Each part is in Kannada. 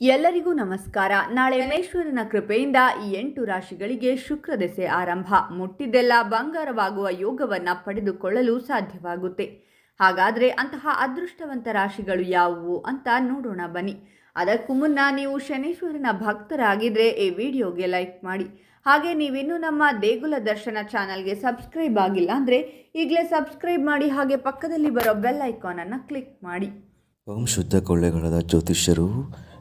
ಎಲ್ಲರಿಗೂ ನಮಸ್ಕಾರ. ನಾಳೆ ಮೇಶ್ವರನ ಕೃಪೆಯಿಂದ ಈ ಎಂಟು ರಾಶಿಗಳಿಗೆ ಶುಕ್ರ ದೆಸೆ ಆರಂಭ. ಮುಟ್ಟಿದ್ದೆಲ್ಲ ಬಂಗಾರವಾಗುವ ಯೋಗವನ್ನ ಪಡೆದುಕೊಳ್ಳಲು ಸಾಧ್ಯವಾಗುತ್ತೆ. ಹಾಗಾದ್ರೆ ಅಂತಹ ಅದೃಷ್ಟವಂತ ರಾಶಿಗಳು ಯಾವುವು ಅಂತ ನೋಡೋಣ ಬನ್ನಿ. ಅದಕ್ಕೂ ಮುನ್ನ ನೀವು ಶನೀಶ್ವರನ ಭಕ್ತರಾಗಿದ್ದರೆ ಈ ವಿಡಿಯೋಗೆ ಲೈಕ್ ಮಾಡಿ. ಹಾಗೆ ನೀವಿನ್ನೂ ನಮ್ಮ ದೇಗುಲ ದರ್ಶನ ಚಾನಲ್ಗೆ ಸಬ್ಸ್ಕ್ರೈಬ್ ಆಗಿಲ್ಲ ಅಂದರೆ ಈಗಲೇ ಸಬ್ಸ್ಕ್ರೈಬ್ ಮಾಡಿ ಹಾಗೆ ಪಕ್ಕದಲ್ಲಿ ಬರೋ ಬೆಲ್ ಐಕಾನನ್ನು ಕ್ಲಿಕ್ ಮಾಡಿ. ಓಂ ಶುದ್ಧ ಕೊಳ್ಳೆಗಳದ ಜ್ಯೋತಿಷ್ಯರು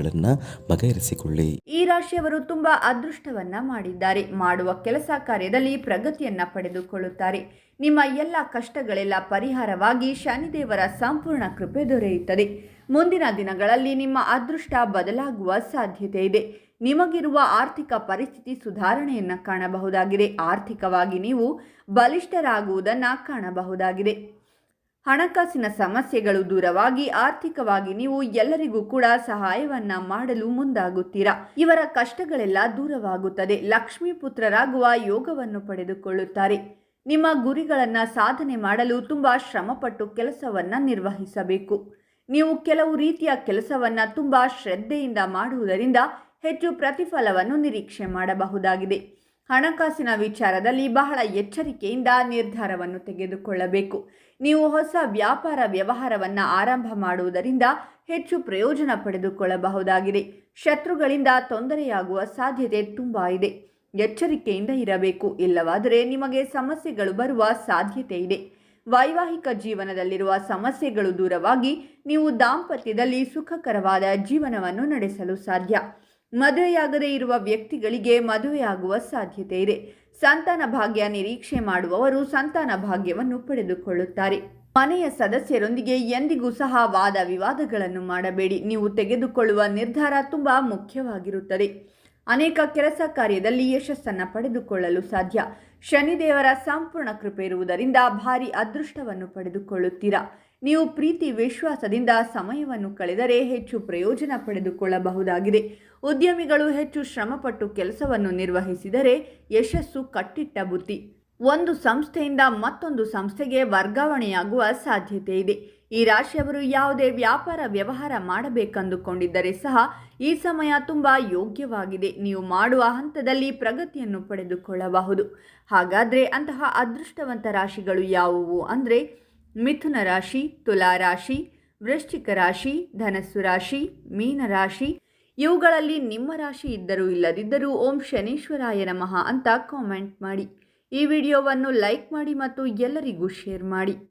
ಸಮಸ್ಯೆಗಳನ್ನು ಬಗೆಹರಿಸಿಕೊಳ್ಳಿ. ಈ ರಾಶಿಯವರು ತುಂಬಾ ಅದೃಷ್ಟವನ್ನ ಮಾಡಿದ್ದಾರೆ. ಮಾಡುವ ಕೆಲಸ ಕಾರ್ಯದಲ್ಲಿ ಪ್ರಗತಿಯನ್ನ ಪಡೆದುಕೊಳ್ಳುತ್ತಾರೆ. ನಿಮ್ಮ ಎಲ್ಲ ಕಷ್ಟಗಳೆಲ್ಲ ಪರಿಹಾರವಾಗಿ ಶನಿದೇವರ ಸಂಪೂರ್ಣ ಕೃಪೆ ದೊರೆಯುತ್ತದೆ. ಮುಂದಿನ ದಿನಗಳಲ್ಲಿ ನಿಮ್ಮ ಅದೃಷ್ಟ ಬದಲಾಗುವ ಸಾಧ್ಯತೆ ಇದೆ. ನಿಮಗಿರುವ ಆರ್ಥಿಕ ಪರಿಸ್ಥಿತಿ ಸುಧಾರಣೆಯನ್ನು ಕಾಣಬಹುದಾಗಿದೆ. ಆರ್ಥಿಕವಾಗಿ ನೀವು ಬಲಿಷ್ಠರಾಗುವುದನ್ನು ಕಾಣಬಹುದಾಗಿದೆ. ಹಣಕಾಸಿನ ಸಮಸ್ಯೆಗಳು ದೂರವಾಗಿ, ಆರ್ಥಿಕವಾಗಿ ನೀವು ಎಲ್ಲರಿಗೂ ಕೂಡ ಸಹಾಯವನ್ನ ಮಾಡಲು ಮುಂದಾಗುತ್ತೀರಾ? ಇವರ ಕಷ್ಟಗಳೆಲ್ಲ ದೂರವಾಗುತ್ತದೆ. ಲಕ್ಷ್ಮೀ ಪುತ್ರರಾಗುವ ಯೋಗವನ್ನು ಪಡೆದುಕೊಳ್ಳುತ್ತಾರೆ. ನಿಮ್ಮ ಗುರಿಗಳನ್ನ ಸಾಧನೆ ಮಾಡಲು ತುಂಬಾ ಶ್ರಮಪಟ್ಟು ಕೆಲಸವನ್ನ ನಿರ್ವಹಿಸಬೇಕು. ನೀವು ಕೆಲವು ರೀತಿಯ ಕೆಲಸವನ್ನ ತುಂಬಾ ಶ್ರದ್ಧೆಯಿಂದ ಮಾಡುವುದರಿಂದ ಹೆಚ್ಚು ಪ್ರತಿಫಲವನ್ನು ನಿರೀಕ್ಷೆ ಮಾಡಬಹುದಾಗಿದೆ. ಹಣಕಾಸಿನ ವಿಚಾರದಲ್ಲಿ ಬಹಳ ಎಚ್ಚರಿಕೆಯಿಂದ ನಿರ್ಧಾರವನ್ನು ತೆಗೆದುಕೊಳ್ಳಬೇಕು. ನೀವು ಹೊಸ ವ್ಯಾಪಾರ ವ್ಯವಹಾರವನ್ನು ಆರಂಭ ಮಾಡುವುದರಿಂದ ಹೆಚ್ಚು ಪ್ರಯೋಜನ ಪಡೆದುಕೊಳ್ಳಬಹುದಾಗಿದೆ. ಶತ್ರುಗಳಿಂದ ತೊಂದರೆಯಾಗುವ ಸಾಧ್ಯತೆ ತುಂಬ ಇದೆ. ಎಚ್ಚರಿಕೆಯಿಂದ ಇರಬೇಕು. ಇಲ್ಲವಾದರೆ ನಿಮಗೆ ಸಮಸ್ಯೆಗಳು ಬರುವ ಸಾಧ್ಯತೆ ಇದೆ. ವೈವಾಹಿಕ ಜೀವನದಲ್ಲಿರುವ ಸಮಸ್ಯೆಗಳು ದೂರವಾಗಿ ನೀವು ದಾಂಪತ್ಯದಲ್ಲಿ ಸುಖಕರವಾದ ಜೀವನವನ್ನು ನಡೆಸಲು ಸಾಧ್ಯ. ಮದುವೆಯಾಗದೇ ಇರುವ ವ್ಯಕ್ತಿಗಳಿಗೆ ಮದುವೆಯಾಗುವ ಸಾಧ್ಯತೆ ಇದೆ. ಸಂತಾನ ಭಾಗ್ಯ ನಿರೀಕ್ಷೆ ಮಾಡುವವರು ಸಂತಾನ ಭಾಗ್ಯವನ್ನು ಪಡೆದುಕೊಳ್ಳುತ್ತಾರೆ. ಮನೆಯ ಸದಸ್ಯರೊಂದಿಗೆ ಎಂದಿಗೂ ಸಹ ವಾದ ವಿವಾದಗಳನ್ನು ಮಾಡಬೇಡಿ. ನೀವು ತೆಗೆದುಕೊಳ್ಳುವ ನಿರ್ಧಾರ ತುಂಬ ಮುಖ್ಯವಾಗಿರುತ್ತದೆ. ಅನೇಕ ಕೆಲಸ ಕಾರ್ಯದಲ್ಲಿ ಯಶಸ್ಸನ್ನು ಪಡೆದುಕೊಳ್ಳಲು ಸಾಧ್ಯ. ಶನಿದೇವರ ಸಂಪೂರ್ಣ ಕೃಪೆ ಇರುವುದರಿಂದ ಭಾರಿ ಅದೃಷ್ಟವನ್ನು ಪಡೆದುಕೊಳ್ಳುತ್ತೀರಾ? ನೀವು ಪ್ರೀತಿ ವಿಶ್ವಾಸದಿಂದ ಸಮಯವನ್ನು ಕಳೆದರೆ ಹೆಚ್ಚು ಪ್ರಯೋಜನ ಪಡೆದುಕೊಳ್ಳಬಹುದಾಗಿದೆ. ಉದ್ಯಮಿಗಳು ಹೆಚ್ಚು ಶ್ರಮಪಟ್ಟು ಕೆಲಸವನ್ನು ನಿರ್ವಹಿಸಿದರೆ ಯಶಸ್ಸು ಕಟ್ಟಿಟ್ಟ ಬುದ್ಧಿ. ಒಂದು ಸಂಸ್ಥೆಯಿಂದ ಮತ್ತೊಂದು ಸಂಸ್ಥೆಗೆ ವರ್ಗಾವಣೆಯಾಗುವ ಸಾಧ್ಯತೆ ಇದೆ. ಈ ರಾಶಿಯವರು ಯಾವುದೇ ವ್ಯಾಪಾರ ವ್ಯವಹಾರ ಮಾಡಬೇಕೆಂದುಕೊಂಡಿದ್ದರೆ ಸಹ ಈ ಸಮಯ ತುಂಬ ಯೋಗ್ಯವಾಗಿದೆ. ನೀವು ಮಾಡುವ ಹಂತದಲ್ಲಿ ಪ್ರಗತಿಯನ್ನು ಪಡೆದುಕೊಳ್ಳಬಹುದು. ಹಾಗಾದರೆ ಅಂತಹ ಅದೃಷ್ಟವಂತ ರಾಶಿಗಳು ಯಾವುವು ಅಂದರೆ ಮಿಥುನ ರಾಶಿ, ತುಲಾ ರಾಶಿ, ವೃಶ್ಚಿಕ ರಾಶಿ, ಧನಸ್ಸು ರಾಶಿ, ಮೀನ ರಾಶಿ. ಇವುಗಳಲ್ಲಿ ನಿಮ್ಮ ರಾಶಿ ಇದ್ದರೂ ಇಲ್ಲದಿದ್ದರೂ ಓಂ ಶನೀಶ್ವರಾಯ ನಮಃ ಅಂತ ಕಾಮೆಂಟ್ ಮಾಡಿ. ಈ ವಿಡಿಯೋವನ್ನು ಲೈಕ್ ಮಾಡಿ ಮತ್ತು ಎಲ್ಲರಿಗೂ ಶೇರ್ ಮಾಡಿ.